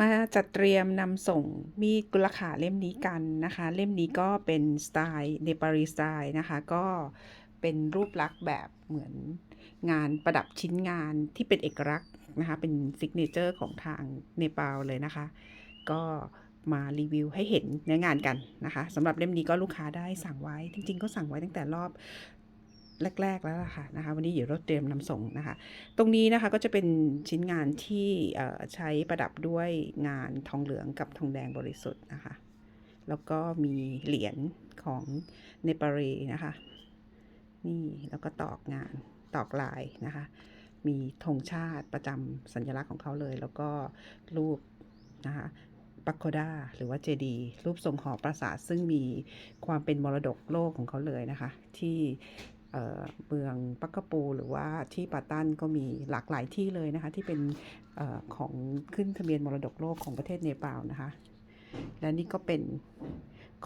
มาจัดเตรียมนำส่งมีดกุลขาเล่มนี้กันนะคะ เล่มนี้ก็เป็นสไตล์เนปาลีสไตล์นะคะ ก็เป็นรูปลักษณ์แบบเหมือนงานประดับชิ้นงานที่เป็นเอกลักษณ์นะคะ เป็นซิกเนเจอร์ของทางเนปาลเลยนะคะ ก็มารีวิวให้เห็นเนื้องานกันนะคะสำหรับเล่มนี้ก็ลูกค้าได้สั่งไว้จริง ๆ ก็สั่งไว้ตั้งแต่รอบ แรก ๆ แล้วล่ะค่ะนะคะวันนี้เดี๋ยวเราเตรียมนำส่งนะคะ ตรงนี้นะคะก็จะเป็นชิ้นงานที่ใช้ประดับด้วยงานทองเหลืองกับทองแดงบริสุทธิ์นะคะ แล้วก็มีเหรียญของเนปารีนะคะนี่แล้วก็ตอกงานตอกลายนะคะ มีธงชาติประจำสัญลักษณ์ของเขาเลย แล้วก็รูปนะคะปักโคดาหรือว่าเจดีรูปทรงหอปราสาทซึ่งมีความเป็นมรดกโลกของเขาเลยนะคะ ที่ เมืองปักกะปู หรือว่าที่ปาตันก็มีหลากหลายที่เลยนะคะ ที่เป็นออของขึ้นทะเบียนมรดกโลกของประเทศเนปาลนะคะ และนี่ก็เป็น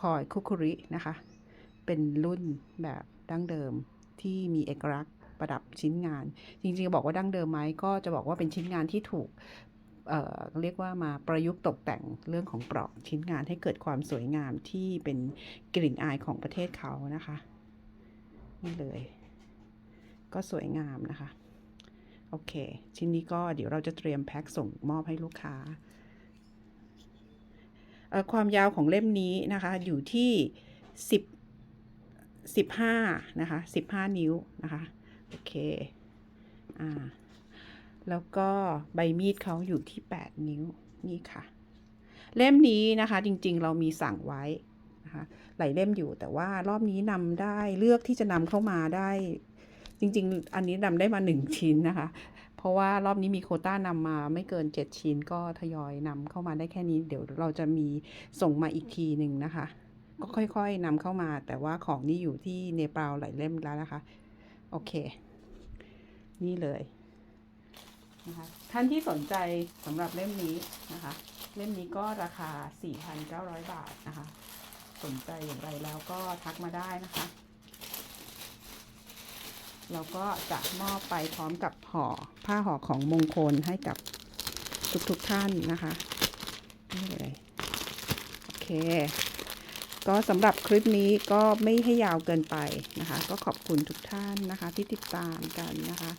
คอยคุคุรินะคะ เป็นรุ่นแบบดั้งเดิมที่มีเอกลักษณ์ประดับชิ้นงาน จริงๆบอกว่าดั้งเดิมไหมก็จะบอกว่าเป็นชิ้นงานที่ถูกเเรียกว่ามาประยุกต์ตกแต่งเรื่องของปลอกชิ้นงานให้เกิดความสวยงามที่เป็นกลิ่นอายของประเทศเขานะคะ นี่เลย ก็สวยงามนะคะ โอเค ชิ้นนี้ก็เดี๋ยวเราจะเตรียมแพ็คส่งมอบให้ลูกค้า ความยาวของเล่มนี้นะคะ อยู่ที่ 10 15 นะคะ 15 นิ้วนะคะ โอเค อ่า แล้วก็ใบมีดเขาอยู่ที่ 8 นิ้ว นี่ค่ะ เล่มนี้นะคะจริงๆเรามีสั่งไว้ นะคะหลายเล่มอยู่แต่ว่ารอบนี้นำได้เลือกที่จะนำเข้ามาได้ จริง ๆ อันนี้นำได้มา 1 ชิ้นนะคะ เพราะว่ารอบนี้มีโคต้านำมาไม่เกิน 7 ชิ้นก็ทยอยนำเข้ามาได้แค่นี้ เดี๋ยวเราจะมีส่งมาอีกทีหนึ่งนะคะ ก็ค่อยๆนำเข้ามา แต่ว่าของนี่อยู่ที่เนปาลหลายเล่มแล้วนะคะ โอเค นี่เลยนะคะท่านที่สนใจสำหรับเล่มนี้นะคะ เล่มนี้ก็ราคา 4,900 บาทนะคะ สนใจอย่างไรแล้วก็ทักมาได้นะคะ เราก็จะมอบไปพร้อมกับห่อผ้าห่อของมงคลให้กับทุกๆทท่านนะคะนี่เลยโอเค ก็สำหรับคลิปนี้ก็ไม่ให้ยาวเกินไปนะคะ ก็ขอบคุณทุกท่านนะคะ ที่ติดตามกันนะคะ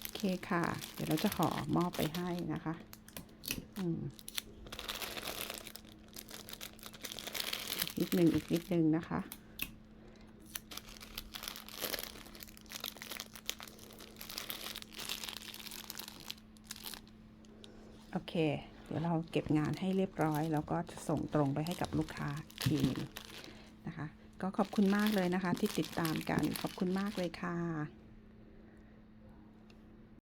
โอเคค่ะ เดี๋ยวเราจะขอมอบไปให้นะคะ อืมอีก นิดนึงอีกนิดนึงนะคะ โอเค เดี๋ยวเราเก็บงานให้เรียบร้อย แล้วก็จะส่งตรงไปให้กับลูกค้าทีนึงนะคะ ก็ขอบคุณมากเลยนะคะที่ติดตามกัน ขอบคุณมากเลยค่ะ